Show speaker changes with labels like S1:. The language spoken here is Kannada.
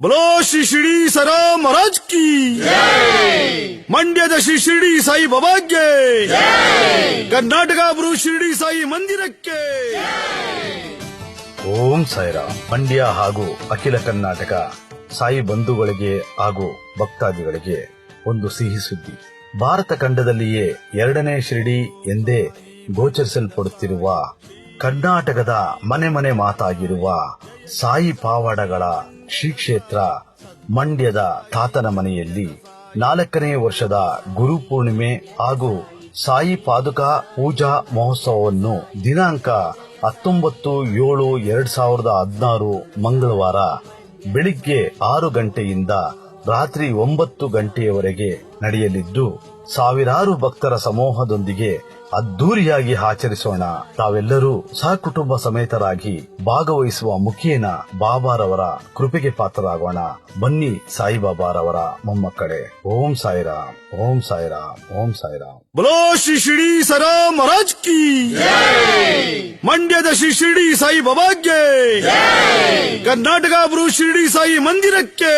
S1: ಬಲೋ ಶ್ರೀ ಸರ ಮಹಾರಾಜ್ ಕಿ ಮಂಡ್ಯದ ಶ್ರೀ ಸಾಯಿ ಬಾಬಾಗೆ ಕರ್ನಾಟಕ ಬ್ರೂ ಶಿರಡಿ ಸಾಯಿ ಮಂದಿರಕ್ಕೆ ಓಂ ಸಾಯಿರಾಮ್. ಮಂಡ್ಯ ಹಾಗೂ ಅಖಿಲ ಕರ್ನಾಟಕ ಸಾಯಿ ಬಂಧುಗಳಿಗೆ ಹಾಗೂ ಭಕ್ತಾದಿಗಳಿಗೆ ಒಂದು ಸಿಹಿ ಸುದ್ದಿ. ಭಾರತ ಖಂಡದಲ್ಲಿಯೇ ಎರಡನೇ ಶಿರಡಿ ಎಂದೇ ಗೋಚರಿಸಲ್ಪಡುತ್ತಿರುವ ಕರ್ನಾಟಕದ ಮನೆ ಮನೆ ಮಾತಾಗಿರುವ ಸಾಯಿ ಪಾವಾಡಗಳ ಶ್ರೀಕ್ಷೇತ್ರ ಮಂಡ್ಯದ ತಾತನ ಮನೆಯಲ್ಲಿ ನಾಲ್ಕನೇ ವರ್ಷದ ಗುರು ಪೂರ್ಣಿಮೆ ಹಾಗೂ ಸಾಯಿ ಪಾದುಕಾ ಪೂಜಾ ಮಹೋತ್ಸವವನ್ನು ದಿನಾಂಕ ಹತ್ತೊಂಬತ್ತು ಏಳು ಎರಡ್ ಸಾವಿರದ ಹದಿನಾರು ಮಂಗಳವಾರ ಬೆಳಿಗ್ಗೆ ಆರು ಗಂಟೆಯಿಂದ ರಾತ್ರಿ ಒಂಬತ್ತು ಗಂಟೆಯವರೆಗೆ ನಡೆಯಲಿದ್ದು, ಸಾವಿರಾರು ಭಕ್ತರ ಸಮೂಹದೊಂದಿಗೆ ಅದ್ದೂರಿಯಾಗಿ ಆಚರಿಸೋಣ. ತಾವೆಲ್ಲರೂ ಸಹಕುಟುಂಬ ಸಮೇತರಾಗಿ ಭಾಗವಹಿಸುವ ಮುಖೇನ ಬಾಬಾರವರ ಕೃಪೆಗೆ ಪಾತ್ರರಾಗೋಣ. ಬನ್ನಿ ಸಾಯಿಬಾಬಾರವರ ಮೊಮ್ಮಕ್ಕಳೆ. ಓಂ ಸಾಯಿರಾಮ್ ಓಂ ಸಾಯಿರಾಮ್ ಓಂ ಸಾಯಿರಾಮ್. ಬಲೋ ಶ್ರೀ ಶಿಡಿ ಸರ ಮಹಾರಾಜ್ ಕಿ ಮಂಡ್ಯದ ಶ್ರೀ ಸಾಯಿ ಬಾಬಾಗೆ ಕರ್ನಾಟಕ ಬ್ರೂ ಶಿರಡಿ ಸಾಯಿ ಮಂದಿರಕ್ಕೆ